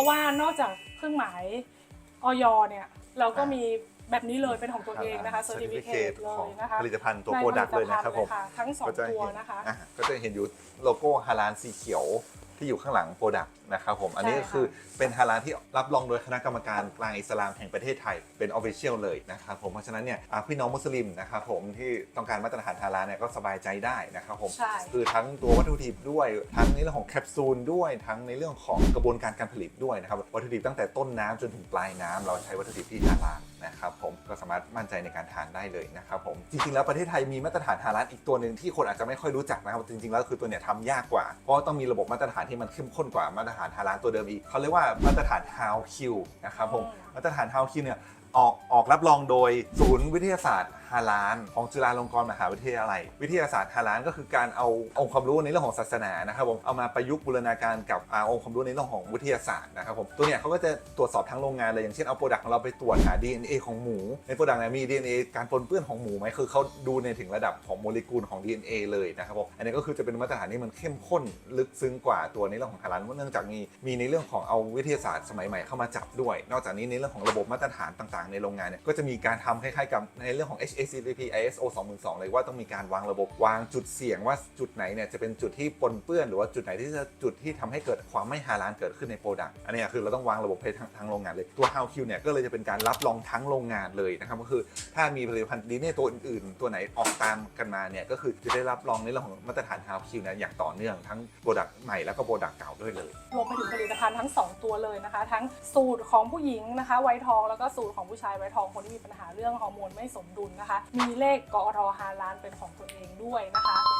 ราะว่านอกจากเครื่องหมายออยเนี่ย เราก็มีแบบนี้เลยเป็นของตัวเองนะคะ certificate เลของยนะคะผลิตภัณฑ์ตัวในโปรดักต์เลยนะครับผมผลิตภัณฑ์ทั้งสองก็จะตัวเห็นนะคะอะก็จะเห็นอยู่โลโก้ฮาลานสีเขียวที่อยู่ข้างหลังโปรดักต์ นะครับผม อันนี้ก็ใช่ค่ะคือเป็นฮาลานที่รับรองโดยคณะกรรมการกลางอิสลามแห่งประเทศไทยเป็นออฟฟิเชียลเลยนะครับผม เพราะฉะนั้นเนี่ยอะพี่น้องมุสลิมนะครับผมที่ต้องการมาตรฐานฮาลานเนี่ยก็สบายใจได้นะครับผม ใช่ คือทั้งตัววัตถุดิบด้วย ทั้งในเรื่องของแคปซูลด้วย ทั้งในเรื่องของกระบวนการการผลิตด้วยนะครับ วัตถุดิบตั้งแต่ต้นน้ำจนถึงปลายน้ำเราใช้วัตถุดิบที่ฮาลาลนะครับผม ก็สามารถมั่นใจในการทานได้เลยนะครับผม จริงๆแล้วประเทศไทยมีมาตรฐานฮาลาลอีกตัวหนึ่งที่คนอาจจะไม่ค่อยรู้จักนะครับ จริงๆแล้วคือตัวเนี้ยทำยากกว่า เพราะว่าต้องมีระบบมาตรฐานที่มันเข้มข้นกว่ามาตรฐานฮาลาลตัวเดิมอีกเขาเรียกว่ามาตรฐาน How Q นะครับผมอืมมาตรฐาน How Q เนี่ย ออกออกรับรองโดยศูนย์วิทยาศาสตร์ฮาลาลของจุฬาลงกรณ์มหาวิทยาลัย วิทยาศาสตร์ฮาลาลก็คือการเอาองค์ความรู้ในเรื่องของศาสนานะครับผมเอามาประยุกต์บูรณาการกับอาองค์ความรู้ในเรื่องของวิทยาศาสตร์นะครับผมตัวเนี้ยเขาก็จะตรวจสอบทั้งโรงงานเลยอย่างเช่นเอาโปรดักต์ของเราไปตรวจหา DNA ของหมู ในโปรดักต์เนี่ยมี DNA การปนเปื้อนของหมูไหมคือเขาดูในถึงระดับของโมเลกุลของ DNA เลยนะครับผมอันนี้ก็คือจะเป็นมาตรฐานที่มันเข้มข้นลึกซึ้งกว่าตัวในเรื่องของฮาลาลเนื่องจากมีมีในเรื่องของเอาวิทยาศาสตร์สมัยใหม่เข้ามาจับด้วย นอกจากนี้ในเรื่องของระบบมาตรฐานต่างๆ ในโรงงานเนี่ยก็จะมีการทำคล้ายๆกับในเรื่องของ HACCP ISO 2002 เลยว่าต้องมีการวางระบบวางจุดเสี่ยงว่าจุดไหนเนี่ยจะเป็นจุดที่ปนเปื้อน หรือว่าจุดไหนที่จะจุดที่ทำให้เกิดความไม่ฮาลาลเกิดขึ้นในโปรดักต์อันนี้คือเราต้องวางระบบให้ทั้งทั้งโรงงานเลยตัว How Q เนี่ยก็เลยจะเป็นการรับรองทั้งโรงงานเลยนะครับก็คือถ้ามีผลิตภัณฑ์ดีเนี่ยตัวอื่นๆ ตัวไหนออกตามกันมาเนี่ยก็คือจะได้รับรองในเรื่องของมาตรฐาน How Q เนี่ยอย่างต่อเนื่องทั้งโปรดักต์ใหม่แล้วก็โปรดักต์เก่าด้วยเลยรวมไปถึงผลิตภัณฑ์ทั้ง 2 ตัวเลยนะคะ ทั้งสูตรของผู้หญิงนะคะไวทองแล้วก็สูตรของผู้ชายไวท์ทองคนที่มีปัญหาเรื่องฮอร์โมนไม่สมดุลนะคะ มีเลขกอรฮาลานเป็นของตัวเองด้วยนะคะ